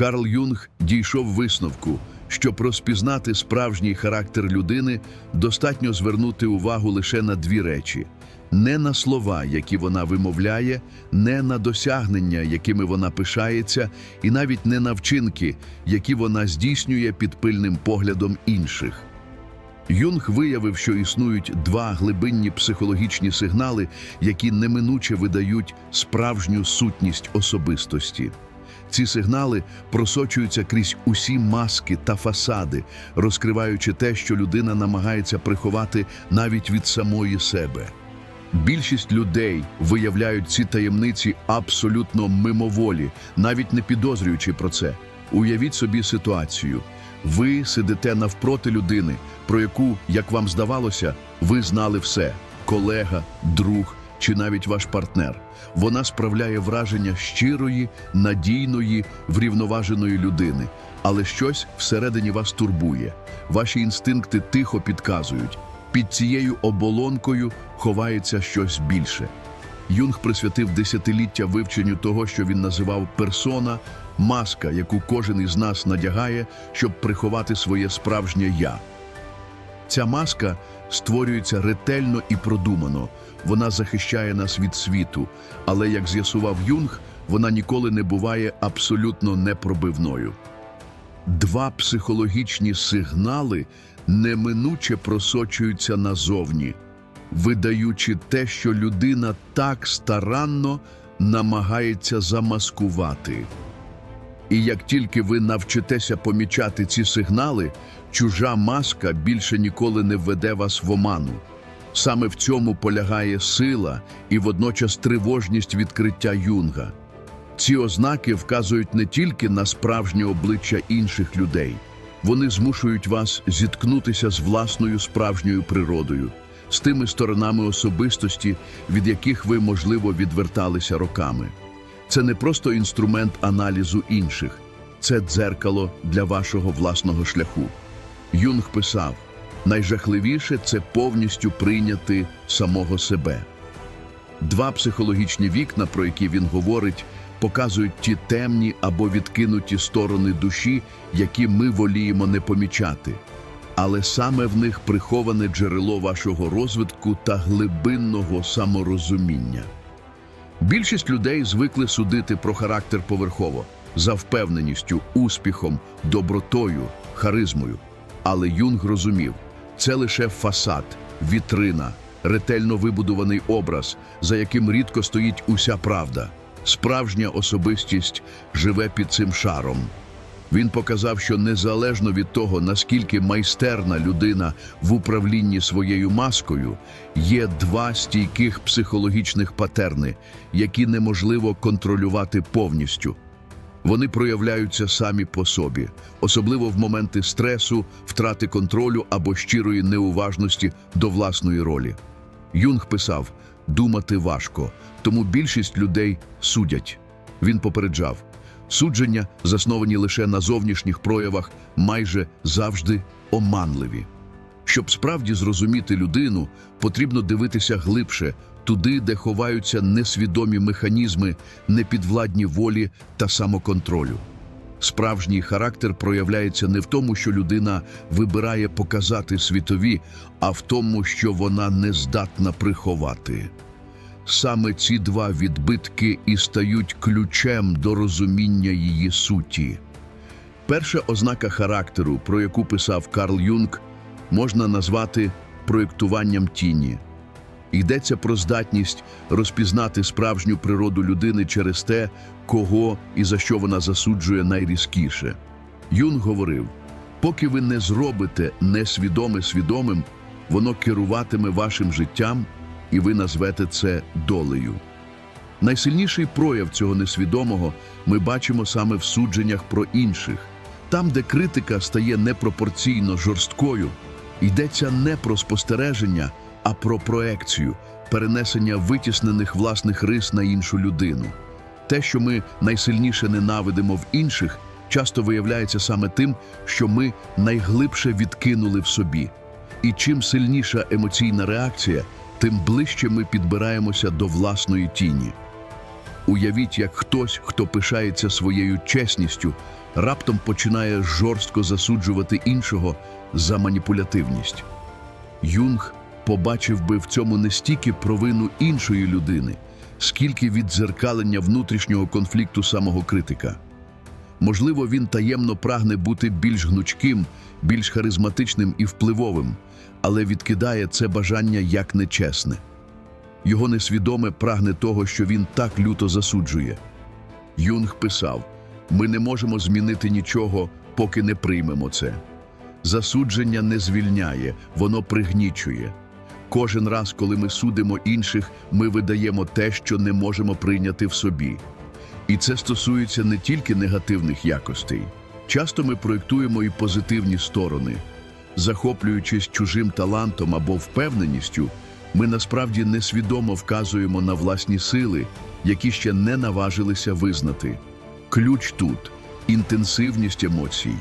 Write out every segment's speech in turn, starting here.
Карл Юнг дійшов висновку, щоб розпізнати справжній характер людини, достатньо звернути увагу лише на дві речі: не на слова, які вона вимовляє, не на досягнення, якими вона пишається, і навіть не на вчинки, які вона здійснює під пильним поглядом інших. Юнг виявив, що існують два глибинні психологічні сигнали, які неминуче видають справжню сутність особистості. Ці сигнали просочуються крізь усі маски та фасади, розкриваючи те, що людина намагається приховати навіть від самої себе. Більшість людей виявляють ці таємниці абсолютно мимоволі, навіть не підозрюючи про це. Уявіть собі ситуацію. Ви сидите навпроти людини, про яку, як вам здавалося, ви знали все: колега, друг чи навіть ваш партнер. Вона справляє враження щирої, надійної, врівноваженої людини, але щось всередині вас турбує. Ваші інстинкти тихо підказують. Під цією оболонкою ховається щось більше. Юнг присвятив десятиліття вивченню того, що він називав персона, маска, яку кожен із нас надягає, щоб приховати своє справжнє я. Ця маска створюється ретельно і продумано. Вона захищає нас від світу, але, як з'ясував Юнг, вона ніколи не буває абсолютно непробивною. Два психологічні сигнали неминуче просочуються назовні, видаючи те, що людина так старанно намагається замаскувати. І як тільки ви навчитеся помічати ці сигнали, чужа маска більше ніколи не введе вас в оману. Саме в цьому полягає сила і водночас тривожність відкриття юнга. Ці ознаки вказують не тільки на справжнє обличчя інших людей, вони змушують вас зіткнутися з власною справжньою природою, з тими сторонами особистості, від яких ви, можливо, відверталися роками. Це не просто інструмент аналізу інших, це дзеркало для вашого власного шляху. Юнг писав: найжахливіше це повністю прийняти самого себе. Два психологічні вікна, про які він говорить, показують ті темні або відкинуті сторони душі, які ми воліємо не помічати. Але саме в них приховане джерело вашого розвитку та глибинного саморозуміння. Більшість людей звикли судити про характер поверхово, за впевненістю, успіхом, добротою, харизмою. Але Юнг розумів, це лише фасад, вітрина, ретельно вибудований образ, за яким рідко стоїть уся правда. Справжня особистість живе під цим шаром. Він показав, що незалежно від того, наскільки майстерна людина в управлінні своєю маскою, є два стійких психологічних патерни, які неможливо контролювати повністю. Вони проявляються самі по собі, особливо в моменти стресу, втрати контролю або щирої неуважності до власної ролі. Юнг писав: думати важко, тому більшість людей судять. Він попереджав. Судження, засновані лише на зовнішніх проявах, майже завжди оманливі. Щоб справді зрозуміти людину, потрібно дивитися глибше, туди, де ховаються несвідомі механізми, непідвладні волі та самоконтролю. Справжній характер проявляється не в тому, що людина вибирає показати світові, а в тому, що вона не здатна приховати. Саме ці два відбитки і стають ключем до розуміння її суті. Перша ознака характеру, про яку писав Карл Юнг, можна назвати проєктуванням тіні. Йдеться про здатність розпізнати справжню природу людини через те, кого і за що вона засуджує найрізкіше. Юнг говорив: поки ви не зробите несвідоме свідомим, воно керуватиме вашим життям, і ви назвете це долею. Найсильніший прояв цього несвідомого ми бачимо саме в судженнях про інших. Там, де критика стає непропорційно жорсткою, йдеться не про спостереження, а про проекцію, перенесення витіснених власних рис на іншу людину. Те, що ми найсильніше ненавидимо в інших, часто виявляється саме тим, що ми найглибше відкинули в собі. І чим сильніша емоційна реакція, тим ближче ми підбираємося до власної тіні. Уявіть, як хтось, хто пишається своєю чесністю, раптом починає жорстко засуджувати іншого за маніпулятивність. Юнг побачив би в цьому не стільки провину іншої людини, скільки віддзеркалення внутрішнього конфлікту самого критика. Можливо, він таємно прагне бути більш гнучким, більш харизматичним і впливовим, але відкидає це бажання як нечесне. Його несвідоме прагне того, що він так люто засуджує. Юнг писав: ми не можемо змінити нічого, поки не приймемо це. Засудження не звільняє, воно пригнічує. Кожен раз, коли ми судимо інших, ми видаємо те, що не можемо прийняти в собі. І це стосується не тільки негативних якостей. Часто ми проєктуємо і позитивні сторони. Захоплюючись чужим талантом або впевненістю, ми насправді несвідомо вказуємо на власні сили, які ще не наважилися визнати. Ключ тут інтенсивність емоцій.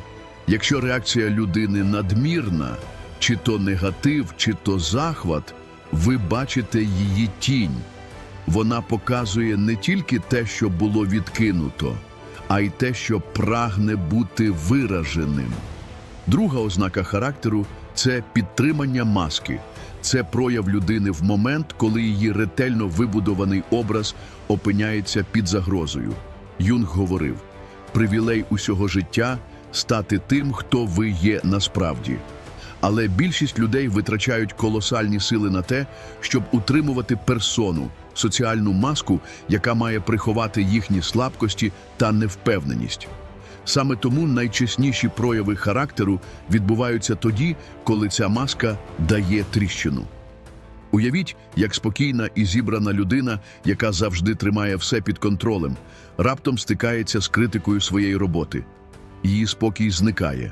Якщо реакція людини надмірна, чи то негатив, чи то захват, ви бачите її тінь. Вона показує не тільки те, що було відкинуто, а й те, що прагне бути вираженим. Друга ознака характеру це підтримання маски. Це прояв людини в момент, коли її ретельно вибудований образ опиняється під загрозою. Юнг говорив: привілей усього життя стати тим, хто ви є насправді. Але більшість людей витрачають колосальні сили на те, щоб утримувати персону, соціальну маску, яка має приховати їхні слабкості та невпевненість. Саме тому найчесніші прояви характеру відбуваються тоді, коли ця маска дає тріщину. Уявіть, як спокійна і зібрана людина, яка завжди тримає все під контролем, раптом стикається з критикою своєї роботи. Її спокій зникає.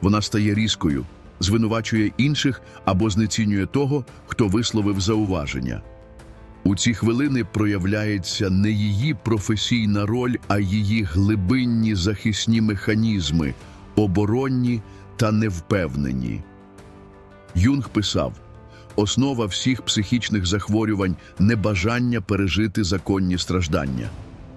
Вона стає різкою, звинувачує інших або знецінює того, хто висловив зауваження. У ці хвилини проявляється не її професійна роль, а її глибинні захисні механізми, оборонні та невпевнені. Юнг писав: основа всіх психічних захворювань небажання пережити законні страждання.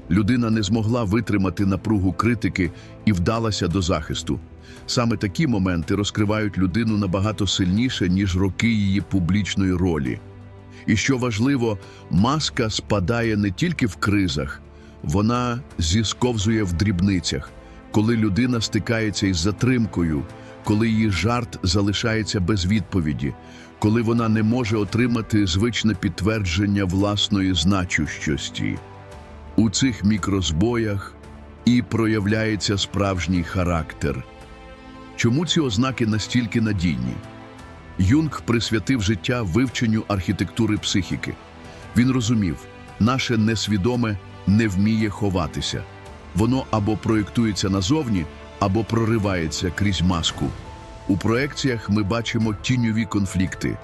Людина не змогла витримати напругу критики і вдалася до захисту. Саме такі моменти розкривають людину набагато сильніше, ніж роки її публічної ролі. І що важливо, маска спадає не тільки в кризах, вона зісковзує в дрібницях, коли людина стикається із затримкою, коли її жарт залишається без відповіді, коли вона не може отримати звичне підтвердження власної значущості. У цих мікрозбоях і проявляється справжній характер. Чому ці ознаки настільки надійні? Юнг присвятив життя вивченню архітектури психіки. Він розумів, наше несвідоме не вміє ховатися. Воно або проєктується назовні, або проривається крізь маску. У проекціях ми бачимо тіньові конфлікти.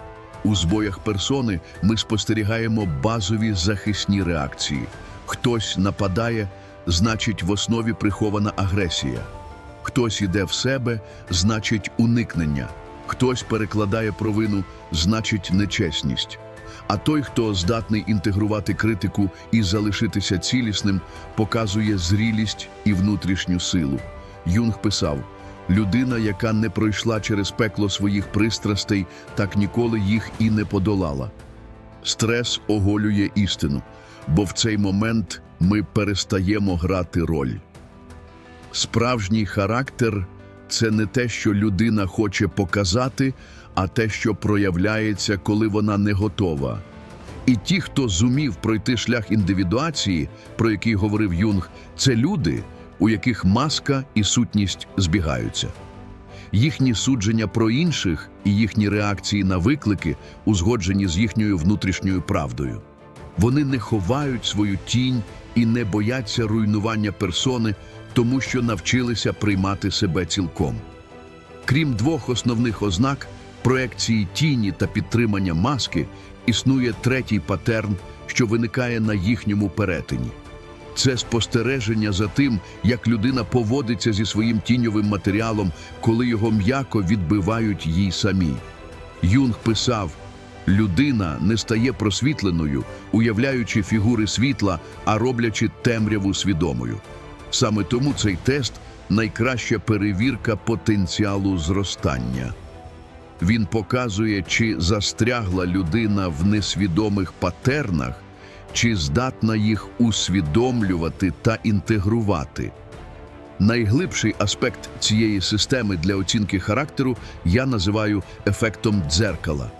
У збоях персони ми спостерігаємо базові захисні реакції. Хтось нападає, значить, в основі прихована агресія. Хтось іде в себе, значить уникнення. Хтось перекладає провину, значить нечесність. А той, хто здатний інтегрувати критику і залишитися цілісним, показує зрілість і внутрішню силу. Юнг писав: людина, яка не пройшла через пекло своїх пристрастей, так ніколи їх і не подолала. Стрес оголює істину, бо в цей момент ми перестаємо грати роль. Справжній характер це не те, що людина хоче показати, а те, що проявляється, коли вона не готова. І ті, хто зумів пройти шлях індивідуації, про який говорив Юнг, це люди, у яких маска і сутність збігаються. Їхні судження про інших і їхні реакції на виклики узгоджені з їхньою внутрішньою правдою. Вони не ховають свою тінь і не бояться руйнування персони, тому що навчилися приймати себе цілком. Крім двох основних ознак проекції тіні та підтримання маски, існує третій патерн, що виникає на їхньому перетині. Це спостереження за тим, як людина поводиться зі своїм тіньовим матеріалом, коли його м'яко відбивають їй самі. Юнг писав: людина не стає просвітленою, уявляючи фігури світла, а роблячи темряву свідомою. Саме тому цей тест найкраща перевірка потенціалу зростання. Він показує, чи застрягла людина в несвідомих патернах, чи здатна їх усвідомлювати та інтегрувати. Найглибший аспект цієї системи для оцінки характеру я називаю ефектом дзеркала.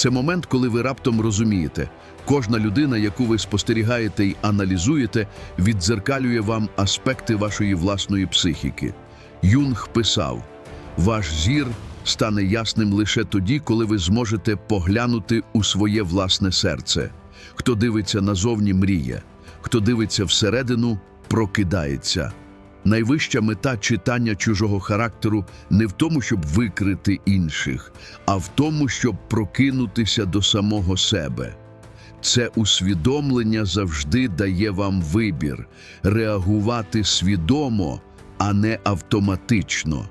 Це момент, коли ви раптом розумієте, кожна людина, яку ви спостерігаєте і аналізуєте, віддзеркалює вам аспекти вашої власної психіки. Юнг писав: ваш зір стане ясним лише тоді, коли ви зможете поглянути у своє власне серце. Хто дивиться назовні, мріє, хто дивиться всередину, прокидається. Найвища мета читання чужого характеру не в тому, щоб викрити інших, а в тому, щоб прокинутися до самого себе. Це усвідомлення завжди дає вам вибір реагувати свідомо, а не автоматично.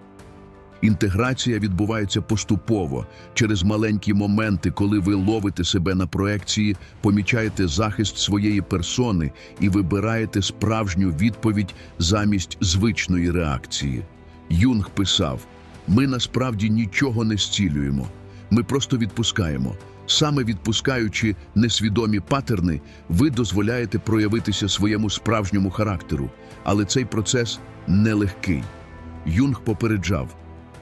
Інтеграція відбувається поступово через маленькі моменти, коли ви ловите себе на проекції, помічаєте захист своєї персони і вибираєте справжню відповідь замість звичної реакції. Юнг писав: ми насправді нічого не зцілюємо, ми просто відпускаємо. Саме відпускаючи несвідомі патерни, ви дозволяєте проявитися своєму справжньому характеру, але цей процес нелегкий. Юнг попереджав.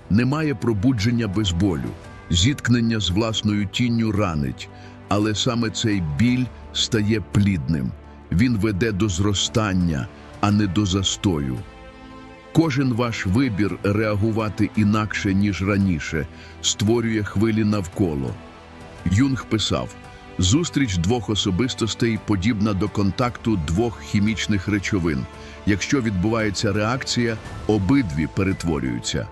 Немає пробудження без болю, зіткнення з власною тінню ранить, але саме цей біль стає плідним. Він веде до зростання, а не до застою. Кожен ваш вибір реагувати інакше, ніж раніше, створює хвилі навколо. Юнг писав: зустріч двох особистостей подібна до контакту двох хімічних речовин. Якщо відбувається реакція, обидві перетворюються.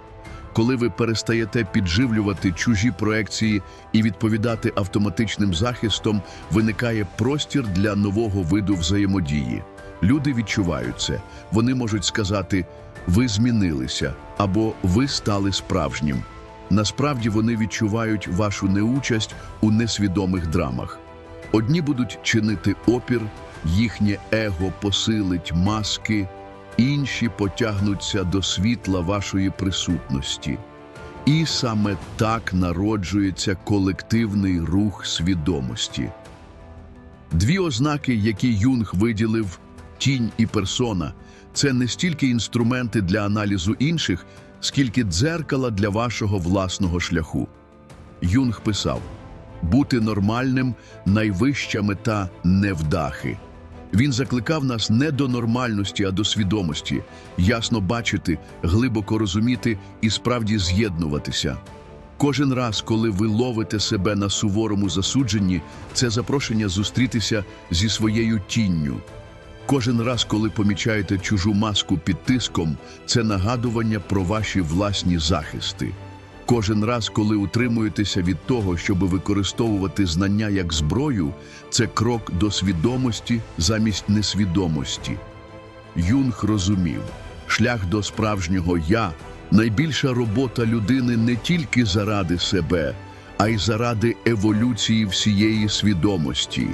Коли ви перестаєте підживлювати чужі проекції і відповідати автоматичним захистом, виникає простір для нового виду взаємодії. Люди відчувають це. Вони можуть сказати «ви змінилися» або «ви стали справжнім». Насправді вони відчувають вашу неучасть у несвідомих драмах. Одні будуть чинити опір, їхнє его посилить маски, інші потягнуться до світла вашої присутності. І саме так народжується колективний рух свідомості. Дві ознаки, які Юнг виділив тінь і персона, це не стільки інструменти для аналізу інших, скільки дзеркала для вашого власного шляху. Юнг писав: бути нормальним найвища мета невдахи. Він закликав нас не до нормальності, а до свідомості, ясно бачити, глибоко розуміти і справді з'єднуватися. Кожен раз, коли ви ловите себе на суворому засудженні, це запрошення зустрітися зі своєю тінню. Кожен раз, коли помічаєте чужу маску під тиском, це нагадування про ваші власні захисти. Кожен раз, коли утримуєтеся від того, щоб використовувати знання як зброю, це крок до свідомості замість несвідомості. Юнг розумів, шлях до справжнього я найбільша робота людини не тільки заради себе, а й заради еволюції всієї свідомості.